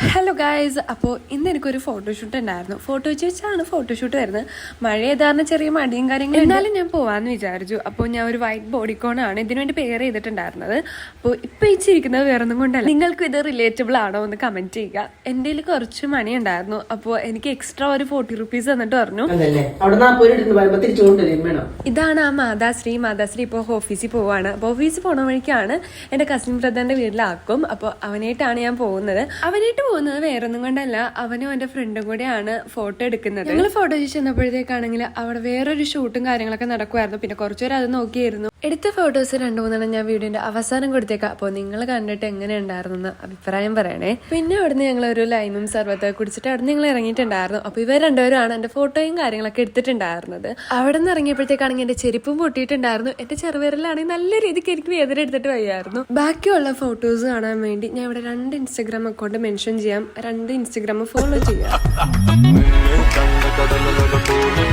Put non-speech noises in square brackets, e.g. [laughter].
Hello guys അപ്പോൾ ഇന്ന് എനിക്കൊരു ഫോട്ടോഷൂട്ട് ഉണ്ടായിരുന്നു. ഫോട്ടോ വെച്ച് വെച്ചാണ് ഫോട്ടോഷൂട്ട് വരുന്നത് മഴ ഏതാണ് ചെറിയ മടിയും കാര്യങ്ങളും എന്നാലും ഞാൻ പോവാന്ന് വിചാരിച്ചു. അപ്പോൾ ഞാൻ ഒരു വൈറ്റ് ബോഡിക്കോണാണ് ഇതിനു വേണ്ടി പെയർ ചെയ്തിട്ടുണ്ടായിരുന്നത്. അപ്പോൾ ഇപ്പോൾ ഇച്ചിരിക്കുന്നത് വേറൊന്നും കൊണ്ടല്ല. നിങ്ങൾക്ക് ഇത് റിലേറ്റബിൾ ആണോ എന്ന് കമന്റ് ചെയ്യുക. എന്റെ കയ്യിൽ കുറച്ച് മണി ഉണ്ടായിരുന്നു. അപ്പോൾ എനിക്ക് എക്സ്ട്രാ ഒരു ഫോർട്ടി റുപ്പീസ് തന്നിട്ട് പറഞ്ഞു. ഇതാണ് ആ മാതാശ്രീ. മാതാശ്രീ ഇപ്പോൾ ഓഫീസിൽ പോവാണ്. അപ്പോൾ ഓഫീസിൽ പോണ വഴിക്കാണ് എന്റെ കസിൻ ബ്രദറിന്റെ വീട്ടിലാക്കും. അപ്പോൾ അവനായിട്ടാണ് ഞാൻ പോകുന്നത്. അവനായിട്ട് പോകുന്നത് വേറൊന്നും കൊണ്ടല്ല. അവനും എന്റെ ഫ്രണ്ടും കൂടെയാണ് ഫോട്ടോ എടുക്കുന്നത്. ഞങ്ങൾ ഫോട്ടോ ചോദിച്ചു ചെന്നപ്പോഴത്തേക്കാണെങ്കിൽ അവിടെ വേറൊരു ഷൂട്ടും കാര്യങ്ങളൊക്കെ നടക്കുമായിരുന്നു പിന്നെ കുറച്ചുപേർ അത് നോക്കിയിരുന്നു എടുത്ത ഫോട്ടോസ് രണ്ടു മൂന്നെണ്ണം ഞാൻ വീഡിയോന്റെ അവസാനം കൊടുത്തേക്കാം. അപ്പോൾ നിങ്ങൾ കണ്ടിട്ട് എങ്ങനെ ഉണ്ടായിരുന്നു അഭിപ്രായം പറയണേ. പിന്നെ അവിടുന്ന് ഞങ്ങൾ ഒരു ലൈമും സർവത്തൊക്കെ കുടിച്ചിട്ട് അവിടെ നിങ്ങൾ ഇറങ്ങിയിട്ടുണ്ടായിരുന്നു. അപ്പോൾ ഇവർ രണ്ടുപേരാണ് എന്റെ ഫോട്ടോയും കാര്യങ്ങളൊക്കെ എടുത്തിട്ടുണ്ടായിരുന്നത്. അവിടെ നിന്ന് ഇറങ്ങിയപ്പോഴത്തേക്കാണെങ്കിൽ എന്റെ ചെരുപ്പും പൊട്ടിയിട്ടുണ്ടായിരുന്നു. എന്റെ ചെറുവിരലാണെങ്കിൽ നല്ല രീതിക്ക് എനിക്ക് വേദന വയ്യായിരുന്നു. ബാക്കിയുള്ള ഫോട്ടോസ് കാണാൻ വേണ്ടി ഞാൻ ഇവിടെ രണ്ട് ഇൻസ്റ്റഗ്രാം അക്കൗണ്ട് മെൻഷൻ ചെയ്യാം. രണ്ട് ഇൻസ്റ്റഗ്രാം ഫോളോ ചെയ്യാം. [laughs]